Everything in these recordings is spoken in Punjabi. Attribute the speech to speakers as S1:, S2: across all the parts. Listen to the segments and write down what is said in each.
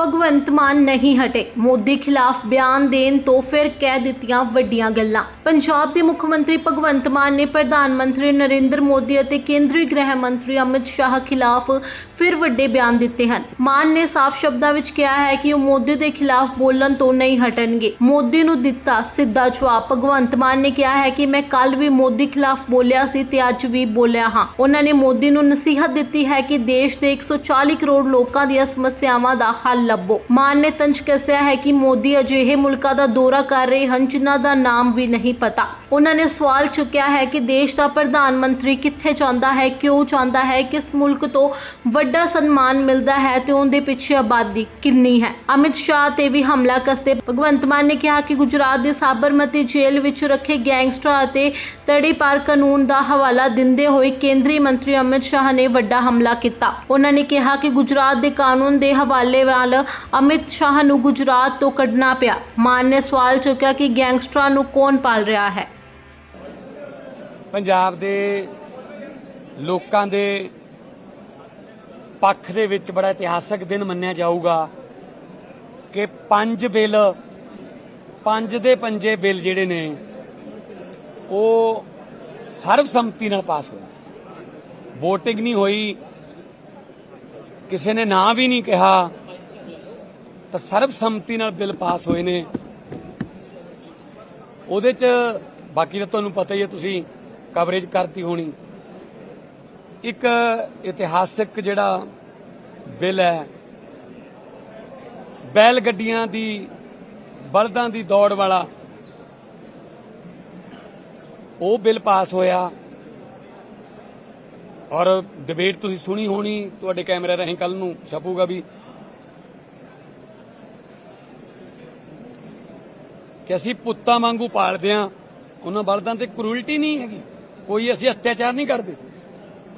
S1: ਭਗਵੰਤ ਮਾਨ ਨਹੀਂ ਹਟੇ। ਮੋਦੀ ਖਿਲਾਫ ਬਿਆਨ ਦੇਣ ਤੋਂ ਫਿਰ ਕਹਿ ਦਿੱਤੀਆਂ ਵੱਡੀਆਂ ਗੱਲਾਂ। ਪੰਜਾਬ ਦੇ ਮੁੱਖ ਮੰਤਰੀ ਭਗਵੰਤ ਮਾਨ ਨੇ ਪ੍ਰਧਾਨ ਮੰਤਰੀ ਨਰਿੰਦਰ ਮੋਦੀ ਅਤੇ ਕੇਂਦਰੀ ਗ੍ਰਹਿ ਮੰਤਰੀ ਅਮਿਤ ਸ਼ਾਹ ਖਿਲਾਫ ਫਿਰ ਵੱਡੇ ਬਿਆਨ ਦਿੱਤੇ ਹਨ। ਮਾਨ ਨੇ ਸਾਫ਼ ਸ਼ਬਦਾਂ ਵਿੱਚ ਕਿਹਾ ਹੈ ਕਿ ਉਹ ਮੋਦੀ ਦੇ ਖਿਲਾਫ ਬੋਲਣ ਤੋਂ ਨਹੀਂ ਹਟਣਗੇ। ਮੋਦੀ ਨੂੰ ਦਿੱਤਾ ਸਿੱਧਾ ਜਵਾਬ। ਭਗਵੰਤ ਮਾਨ ਨੇ ਕਿਹਾ ਹੈ ਕਿ ਮੈਂ ਕੱਲ ਵੀ ਮੋਦੀ ਖਿਲਾਫ ਬੋਲਿਆ ਸੀ ਤੇ ਅੱਜ ਵੀ ਬੋਲਿਆ ਹਾਂ। ਉਹਨਾਂ ਨੇ ਮੋਦੀ ਨੂੰ ਨਸੀਹਤ ਦਿੱਤੀ ਹੈ ਕਿ ਦੇਸ਼ ਦੇ 140 ਕਰੋੜ ਲੋਕਾਂ ਦੀਆਂ ਸਮੱਸਿਆਵਾਂ ਦਾ ਹੱਲ ਲੱਭੋ। ਮਾਨ ਨੇ ਤੰਜ ਕੱਸਿਆ ਹੈ ਕਿ ਮੋਦੀ ਅਜਿਹੇ ਮੁਲਕਾਂ ਦਾ ਦੌਰਾ ਕਰ ਰਹੇ ਹਨ, ਜਿਨ੍ਹਾਂ ਦਾ ਨਾਮ ਵੀ ਨਹੀਂ ਪਤਾ। ਉਹਨਾਂ ਨੇ ਸਵਾਲ ਚੁੱਕਿਆ ਹੈ ਕਿ ਦੇਸ਼ ਦਾ ਪ੍ਰਧਾਨ ਮੰਤਰੀ ਕਿੱਥੇ ਜਾਂਦਾ ਹੈ, ਕਿਉਂ ਜਾਂਦਾ ਹੈ, ਕਿਸ ਮੁਲਕ ਤੋਂ ਵੱਡਾ ਸਨਮਾਨ ਮਿਲਦਾ ਹੈ ਤੇ ਉਹਦੇ ਪਿੱਛੇ ਆਬਾਦੀ ਕਿੰਨੀ ਹੈ। ਅਮਿਤ ਸ਼ਾਹ ਤੇ ਵੀ ਹਮਲਾ ਕਸਦੇ ਭਗਵੰਤ ਮਾਨ ਨੇ ਕਿਹਾ ਕਿ ਗੁਜਰਾਤ ਦੇ ਸਾਬਰਮਤੀ ਜੇਲ੍ਹ ਵਿੱਚ ਰੱਖੇ ਗੈਂਗਸਟਰਾਂ ਅਤੇ ਤੜੀ ਪਾਰ ਕਾਨੂੰਨ ਦਾ ਹਵਾਲਾ ਦਿੰਦੇ ਹੋਏ ਕੇਂਦਰੀ ਮੰਤਰੀ ਅਮਿਤ ਸ਼ਾਹ ਨੇ ਵੱਡਾ ਹਮਲਾ ਕੀਤਾ। ਉਹਨਾਂ ਨੇ ਕਿਹਾ ਕਿ ਗੁਜਰਾਤ ਦੇ ਕਾਨੂੰਨ ਦੇ ਹਵਾਲੇ ਨਾਲ ਅਮਿਤ ਸ਼ਾਹ ਨੂੰ ਗੁਜਰਾਤ ਤੋਂ ਕੱਢਣਾ ਪਿਆ। ਮਾਨ ਨੇ ਸਵਾਲ ਚੁੱਕਿਆ ਕਿ ਗੈਂਗਸਟਰਾਂ ਨੂੰ ਕੌਣ ਪਾਲ ਰਿਹਾ ਹੈ?
S2: ਪੰਜਾਬ ਦੇ ਲੋਕਾਂ ਦੇ ਪੱਖ ਦੇ ਵਿੱਚ ਬੜਾ ਇਤਿਹਾਸਕ ਦਿਨ ਮੰਨਿਆ ਜਾਊਗਾ ਕਿ ਪੰਜ ਬਿੱਲ, ਪੰਜ ਦੇ ਪੰਜੇ ਬਿੱਲ ਜਿਹੜੇ ਨੇ, ਉਹ ਸਰਬਸੰਮਤੀ ਨਾਲ ਪਾਸ ਹੋਇਆ VOTING ਨਹੀਂ ਹੋਈ, ਕਿਸੇ ਨੇ ਨਾਂ ਵੀ ਨਹੀਂ ਕਿਹਾ ਤਾਂ ਸਰਬਸੰਮਤੀ ਨਾਲ ਬਿੱਲ ਪਾਸ ਹੋਏ ਨੇ। ਉਹਦੇ ਚ ਬਾਕੀ ਤਾਂ ਤੁਹਾਨੂੰ ਪਤਾ ਹੀ ਹੈ, ਤੁਸੀਂ ਕਵਰੇਜ ਕਰਤੀ ਹੋਣੀ। ਇੱਕ ਇਤਿਹਾਸਕ ਜਿਹੜਾ ਬਿੱਲ ਹੈ, ਬੈਲ ਗੱਡੀਆਂ ਦੀ, ਬਲਦਾਂ ਦੀ ਦੌੜ ਵਾਲਾ, ਉਹ ਬਿੱਲ ਪਾਸ ਹੋਇਆ। ਔਰ ਡਿਬੇਟ ਤੁਸੀਂ ਸੁਣੀ ਹੋਣੀ, ਤੁਹਾਡੇ ਕੈਮਰੇ ਰਾਹੀਂ ਕੱਲ ਨੂੰ ਛਪੂਗਾ ਵੀ ਕਿ ਅਸੀਂ ਪੁੱਤਾਂ ਵਾਂਗੂ ਪਾਲਦੇ ਆ ਉਹਨਾਂ ਬਲਦਾਂ ਤੇ ਕਰੂਲਟੀ ਨਹੀਂ ਹੈਗੀ ਕੋਈ ਅਸੀਂ ਅਤਿਆਚਾਰ ਨਹੀਂ ਕਰਦੇ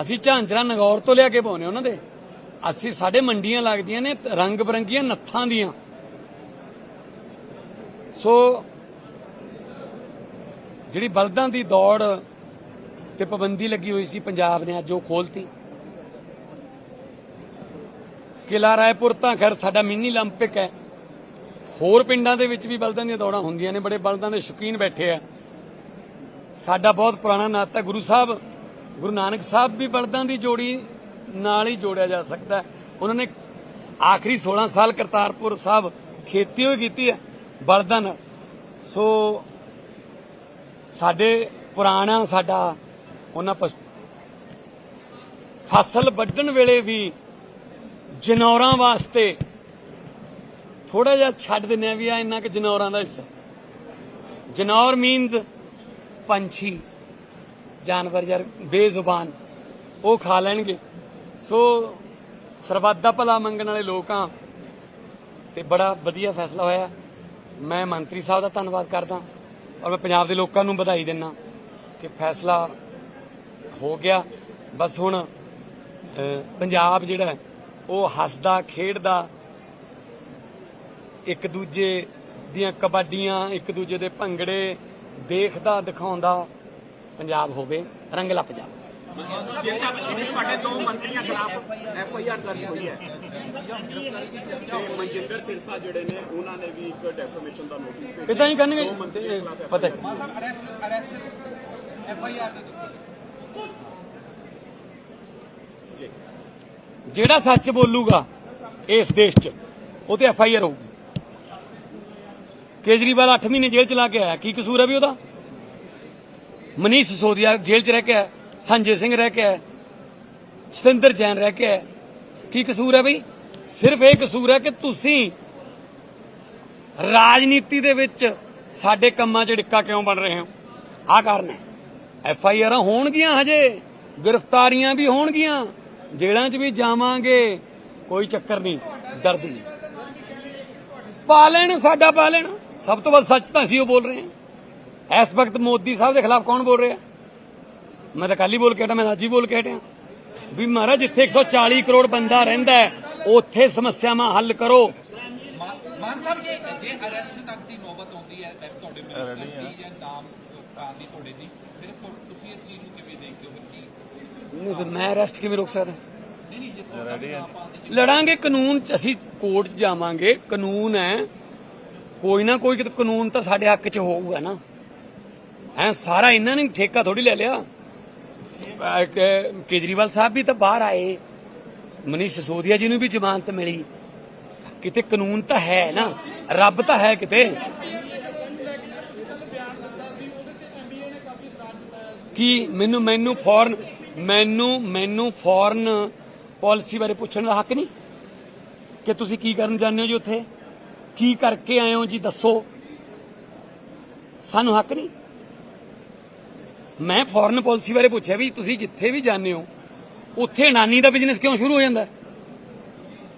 S2: ਅਸੀਂ ਝਾਂਜਰਾ ਨਗੌਰ ਤੋਂ ਲਿਆ ਕੇ ਪਾਉਨੇ ਉਹਨਾਂ ਦੇ ਅਸੀਂ ਸਾਡੇ ਮੰਡੀਆਂ ਲੱਗਦੀਆਂ ਨੇ ਰੰਗ ਬਰੰਗੀਆਂ ਨੱਥਾਂ ਦੀਆਂ ਸੋ ਜਿਹੜੀ ਬਲਦਾਂ ਦੀ ਦੌੜ ਤੇ ਪਾਬੰਦੀ ਲੱਗੀ ਹੋਈ ਸੀ ਪੰਜਾਬ ਨੇ ਅੱਜ ਉਹ ਖੋਲਤੀ ਕਿਲਾ ਰਾਏਪੁਰ ਤਾਂ ਖੈਰ ਸਾਡਾ ਮਿੰਨੀ 올림픽 ਹੈ ਹੋਰ ਪਿੰਡਾਂ ਦੇ ਵਿੱਚ ਵੀ ਬਲਦਾਂ ਦੀਆਂ ਦੌੜਾਂ ਹੁੰਦੀਆਂ ਨੇ, ਬੜੇ ਬਲਦਾਂ ਦੇ ਸ਼ੌਕੀਨ ਬੈਠੇ ਆ। ਸਾਡਾ ਬਹੁਤ ਪੁਰਾਣਾ ਨਾਤਾ ਗੁਰੂ ਸਾਹਿਬ, ਗੁਰੂ ਨਾਨਕ ਸਾਹਿਬ ਵੀ ਬਲਦਾਂ ਦੀ ਜੋੜੀ ਨਾਲ ਹੀ ਜੋੜਿਆ ਜਾ ਸਕਦਾ ਉਹਨਾਂ ਨੇ ਆਖਰੀ 16 ਸਾਲ ਕਰਤਾਰਪੁਰ ਸਾਹਿਬ ਖੇਤੀ ਹੋਈ ਕੀਤੀ ਹੈ, ਬਲਦਾਂ ਨਾਲ। ਸੋ ਸਾਡੇ ਪੁਰਾਣਾ, ਸਾਡਾ ਉਹਨਾਂ ਫਸਲ ਵੱਢਣ ਵੇਲੇ ਵੀ ਜਨੌਰਾਂ ਵਾਸਤੇ ਥੋੜਾ ਜਿਹਾ ਛੱਡ ਦਿੰਨੇ ਆ ਵੀ ਆ ਇੰਨਾ ਕਿ ਜਨੌਰਾਂ ਦਾ ਹਿੱਸਾ। ਜਨੌਰ ਮੀਨਸ ਪੰਛੀ, ਜਾਨਵਰ ਯਾਰ ਬੇਜ਼ੁਬਾਨ, ਉਹ ਖਾ ਲੈਣਗੇ। ਸੋ ਸਰਬੱਤ ਦਾ ਭਲਾ ਮੰਗਣ ਵਾਲੇ ਲੋਕ ਆ ਤੇ ਬੜਾ ਵਧੀਆ ਫੈਸਲਾ ਹੋਇਆ। ਮੈਂ ਮੰਤਰੀ ਸਾਹਿਬ ਦਾ ਧੰਨਵਾਦ ਕਰਦਾ ਔਰ ਮੈਂ ਪੰਜਾਬ ਦੇ ਲੋਕਾਂ ਨੂੰ ਵਧਾਈ ਦਿੰਦਾ ਕਿ ਫੈਸਲਾ ਹੋ ਗਿਆ। ਬਸ ਹੁਣ ਪੰਜਾਬ ਜਿਹੜਾ ਉਹ ਹੱਸਦਾ, ਖੇਡਦਾ ਇੱਕ ਦੂਜੇ ਦੀਆਂ ਕਬੱਡੀਆਂ ਇੱਕ ਦੂਜੇ ਦੇ ਭੰਗੜੇ ਦੇਖਦਾ ਦਿਖਾਉਂਦਾ ਪੰਜਾਬ ਹੋਵੇ ਰੰਗਲਾ ਪੰਜਾਬ।
S3: ਤੁਹਾਡੇ ਦੋ ਮੰਤਰੀਆਂ ਖਿਲਾਫ ਐਫ ਆਈ ਆਰ ਦਰਜ ਹੋਈ ਹੈ ਮਨਜਿੰਦਰ ਸਿਰਸਾ ਜਿਹੜੇ ਨੇ ਉਹਨਾਂ ਨੇ ਵੀ ਇੱਕ ਡੈਫਰਮੇਸ਼ਨ ਦਾ ਨੋਟਿਸ ਭੇਜਿਆ
S2: ਇਦਾਂ ਹੀ ਕਰਨਗੇ। ਪਤਾ ਹੈ। ਜਿਹੜਾ ਸੱਚ ਬੋਲੂਗਾ ਇਸ ਦੇਸ਼ 'ਚ ਉਹ ਤੇ ਐਫ ਆਈ ਆਰ ਹੋਊਗੀ। ਕੇਜਰੀਵਾਲ 8 ਮਹੀਨੇ ਜੇਲ੍ਹ ਚ ਲਾ ਕੇ ਆਇਆ। ਕੀ ਕਸੂਰ ਹੈ ਵੀ ਉਹਦਾ? ਮਨੀਸ਼ ਸਿਸੋਦੀਆ ਜੇਲ੍ਹ ਚ ਰਹਿ ਕੇ ਆਇਆ, ਸੰਜੇ ਸਿੰਘ ਰਹਿ ਕੇ ਆਇਆ, ਸਤਿੰਦਰ ਜੈਨ ਰਹਿ ਕੇ ਆਇਆ। ਕੀ ਕਸੂਰ ਹੈ ਬਈ? ਸਿਰਫ ਇਹ ਕਸੂਰ ਹੈ ਕਿ ਤੁਸੀਂ ਰਾਜਨੀਤੀ ਦੇ ਵਿੱਚ ਸਾਡੇ ਕੰਮਾਂ 'ਚ ਡਿੱਕਾ ਕਿਉਂ ਬਣ ਰਹੇ ਹੋ? ਆਹ ਕਾਰਨ ਹੈ। ਐਫ ਆਈ ਆਰਾਂ ਹੋਣਗੀਆਂ ਹਜੇ, ਗ੍ਰਿਫਤਾਰੀਆਂ ਵੀ ਹੋਣਗੀਆਂ, ਜੇਲ੍ਹਾਂ 'ਚ ਵੀ ਜਾਵਾਂਗੇ, ਕੋਈ ਚੱਕਰ ਨਹੀਂ ਡਰਦੇ ਨਹੀਂ। ਪਾ ਲੈਣ, ਸਾਡਾ ਪਾ ਲੈਣ। ਸਭ ਤੋਂ ਵੱਧ ਸੱਚ ਤਾਂ ਅਸੀਂ ਉਹ ਬੋਲ ਰਹੇ ਹਾਂ। ਇਸ ਵਕਤ ਮੋਦੀ ਸਾਹਿਬ ਦੇ ਖਿਲਾਫ ਕੌਣ ਬੋਲ ਰਿਹਾ? ਮੈਂ ਤਾਂ ਕੱਲ ਹੀ ਬੋਲ ਕੇ ਹਟਿਆ ਮੈਂ ਅੱਜ ਹੀ ਬੋਲ ਕੇ ਹਟਿਆ। ਵੀ ਮਹਾਰਾਜ ਜਿੱਥੇ 140 ਕਰੋੜ ਬੰਦਾ ਰਹਿੰਦਾ ਹੈ ਉੱਥੇ ਸਮੱਸਿਆਵਾਂ ਹੱਲ ਕਰੋ।
S4: ਮਾਨ ਸਾਹਿਬ ਜੇ ਜੇ ਅਰੈਸਟ ਤੱਕ ਦੀ ਨੌਬਤ ਆਉਂਦੀ ਹੈ ਤਾਂ ਤੁਹਾਡੇ ਮਿਨਿਸਟਰ ਦੀ ਜਾਂ ਨਾਮ ਭਰਾ ਦੀ ਤੁਹਾਡੇ ਦੀ ਫਿਰ ਤੁਸੀਂ ਇਸ ਚੀਜ਼ ਨੂੰ ਕਿਵੇਂ ਦੇਖਦੇ ਹੋ?
S2: ਨਹੀਂ ਫਿਰ ਮੈਂ ਅਰੈਸਟ ਕਿਵੇਂ ਰੋਕ ਸਕਦਾ? ਲੜਾਂਗੇ ਕਾਨੂੰਨ ਚ ਅਸੀਂ ਕੋਰਟ 'ਚ ਜਾਵਾਂਗੇ। ਕਾਨੂੰਨ ਹੈ ਕੋਈ ਨਾ ਕੋਈ ਕਿਤੇ ਕਾਨੂੰਨ ਤਾਂ ਸਾਡੇ ਹੱਕ 'ਚ ਹੋਊਗਾ ਨਾ। ਐ ਸਾਰਾ ਇਹਨਾਂ ਨੇ ਠੇਕਾ ਥੋੜੀ ਲੈ ਲਿਆ। ਕੇਜਰੀਵਾਲ ਸਾਹਿਬ ਵੀ ਤਾਂ ਬਾਹਰ ਆਏ। ਮਨੀਸ਼ ਸਿਸੋਦੀਆ ਜੀ ਨੂੰ ਵੀ ਜ਼ਮਾਨਤ ਮਿਲੀ। ਕਿਤੇ ਕਾਨੂੰਨ ਤਾਂ ਹੈ ਨਾ, ਰੱਬ ਤਾਂ ਹੈ ਕਿਤੇ। ਕੀ ਮੈਨੂੰ ਮੈਨੂੰ ਫੌਰਨ, ਮੈਨੂੰ ਮੈਨੂੰ ਫੌਰਨ ਪਾਲਿਸੀ ਬਾਰੇ ਪੁੱਛਣ ਦਾ ਹੱਕ ਨਹੀਂ? ਕਿ ਤੁਸੀਂ ਕੀ ਕਰਨ ਜਾਂਦੇ ਹੋ ਜੀ ਉੱਥੇ? ਕੀ ਕਰਕੇ ਆਏ ਹੋ ਜੀ, ਦੱਸੋ। ਸਾਨੂੰ ਹੱਕ ਨਹੀਂ। ਮੈਂ ਫੋਰਨ ਪਾਲਿਸੀ ਬਾਰੇ ਪੁੱਛਿਆ ਵੀ ਤੁਸੀਂ ਜਿੱਥੇ ਵੀ ਜਾਂਦੇ ਹੋ, ਉੱਥੇ ਨਾਨੀ ਦਾ ਬਿਜ਼ਨਸ ਕਿਉਂ ਸ਼ੁਰੂ ਹੋ ਜਾਂਦਾ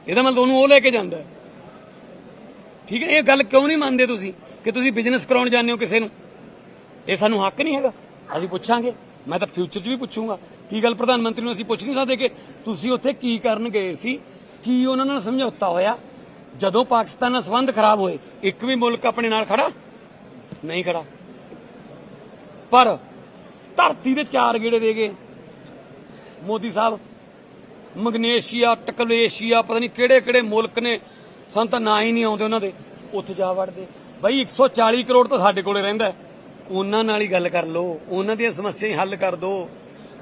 S2: ਇਹਦਾ ਮਤਲਬ ਉਹਨੂੰ ਉਹ ਲੈ ਕੇ ਜਾਂਦਾ ਠੀਕ ਹੈ, ਇਹ ਗੱਲ ਕਿਉਂ ਨਹੀਂ ਮੰਨਦੇ ਤੁਸੀਂ ਕਿ ਤੁਸੀਂ ਬਿਜ਼ਨਸ ਕਰਾਉਣ ਜਾਂਦੇ ਹੋ ਕਿਸੇ ਨੂੰ? ਇਹ ਸਾਨੂੰ ਹੱਕ ਨਹੀਂ ਹੈਗਾ। ਅਸੀਂ ਪੁੱਛਾਂਗੇ। ਮੈਂ ਤਾਂ ਫਿਊਚਰ 'ਚ ਵੀ ਪੁੱਛੂੰਗਾ। ਕੀ ਗੱਲ ਪ੍ਰਧਾਨ ਮੰਤਰੀ ਨੂੰ ਅਸੀਂ ਪੁੱਛ ਨਹੀਂ ਸਕਦੇ ਕਿ ਤੁਸੀਂ ਉੱਥੇ ਕੀ ਕਰਨ ਗਏ ਸੀ? ਕੀ ਉਹਨਾਂ ਨਾਲ ਸਮਝੌਤਾ ਹੋਇਆ? ਜਦੋਂ ਪਾਕਿਸਤਾਨ ਨਾਲ ਸੰਬੰਧ ਖਰਾਬ ਹੋਏ, ਇੱਕ ਵੀ ਮੁਲਕ ਆਪਣੇ ਨਾਲ ਖੜਾ ਨਹੀਂ ਖੜਾ। ਪਰ ਧਰਤੀ ਦੇ ਚਾਰ ਗੇੜੇ ਦੇ ਗਏ। ਮੋਦੀ ਸਾਹਿਬ, ਮਗਨੇਸ਼ੀਆ, ਟਕਲੇਸ਼ੀਆ, ਪਤਾ ਨਹੀਂ ਕਿਹੜੇ ਕਿਹੜੇ ਮੁਲਕ ਨੇ, ਸਾਨੂੰ ਤਾਂ ਨਾਂ ਹੀ ਨਹੀਂ ਆਉਂਦੇ ਉਹਨਾਂ ਦੇ। ਉੱਥੇ ਜਾ ਵੜਦੇ। ਬਈ 140 ਕਰੋੜ ਤਾਂ ਸਾਡੇ ਕੋਲੇ ਰਹਿੰਦਾ ਉਹਨਾਂ ਨਾਲ ਹੀ ਗੱਲ ਕਰ ਲਓ। ਉਹਨਾਂ ਦੀਆਂ ਸਮੱਸਿਆਵਾਂ ਹੱਲ ਕਰ ਦਿਓ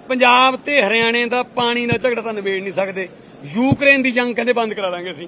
S2: ਪੰਜਾਬ ਤੇ ਹਰਿਆਣੇ ਦਾ ਪਾਣੀ ਦਾ ਝਗੜਾ ਤਾਂ ਨਿਬੇੜ ਨਹੀਂ ਸਕਦੇ। ਯੂਕਰੇਨ ਦੀ ਜੰਗ ਕਹਿੰਦੇ ਬੰਦ ਕਰਾ ਦਾਂਗੇ ਅਸੀਂ।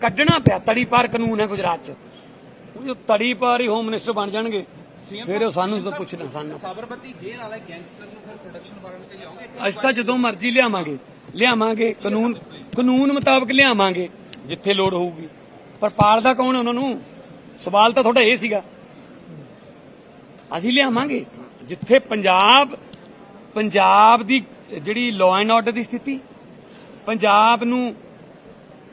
S2: ਕੱਢਣਾ ਪਿਆ ਤੜੀ ਪਾਰ ਕਾਨੂੰਨ ਹੈ ਗੁਜਰਾਤ 'ਚ। ਉਹ ਜੋ ਤੜੀ ਪਾਰ ਹੀ ਹੋਮ ਮਿਨਿਸਟਰ ਬਣ ਜਾਣਗੇ ਫਿਰ ਉਹ ਸਾਨੂੰ ਤਾਂ ਪੁੱਛਣਾ ਸਾਨੂੰ।
S4: ਸਾਬਰਮਤੀ ਜੇਲ੍ਹ ਵਾਲੇ ਗੈਂਗਸਟਰ ਨੂੰ ਫਿਰ ਪ੍ਰੋਟੈਕਸ਼ਨ ਵਾਰੰਟ ਤੇ ਲਿਆਓਗੇ?
S2: ਅਸੀਂ ਤਾਂ ਜਦੋਂ ਮਰਜ਼ੀ ਲਿਆਵਾਂਗੇ ਲਿਆਵਾਂਗੇ ਕਾਨੂੰਨ ਕਾਨੂੰਨ ਮੁਤਾਬਕ ਲਿਆਵਾਂਗੇ ਜਿੱਥੇ ਲੋੜ ਹੋਊਗੀ। ਪਰ ਪਾਲਦਾ ਕੌਣ ਹੈ ਉਹਨਾਂ ਨੂੰ? ਸਵਾਲ ਤਾਂ ਤੁਹਾਡਾ ਇਹ ਸੀਗਾ। ਅਸੀਂ ਲਿਆਵਾਂਗੇ ਜਿੱਥੇ ਪੰਜਾਬ ਪੰਜਾਬ ਦੀ ਜਿਹੜੀ ਲਾਅ ਐਂਡ ਆਰਡਰ ਦੀ ਸਥਿਤੀ ਪੰਜਾਬ ਨੂੰ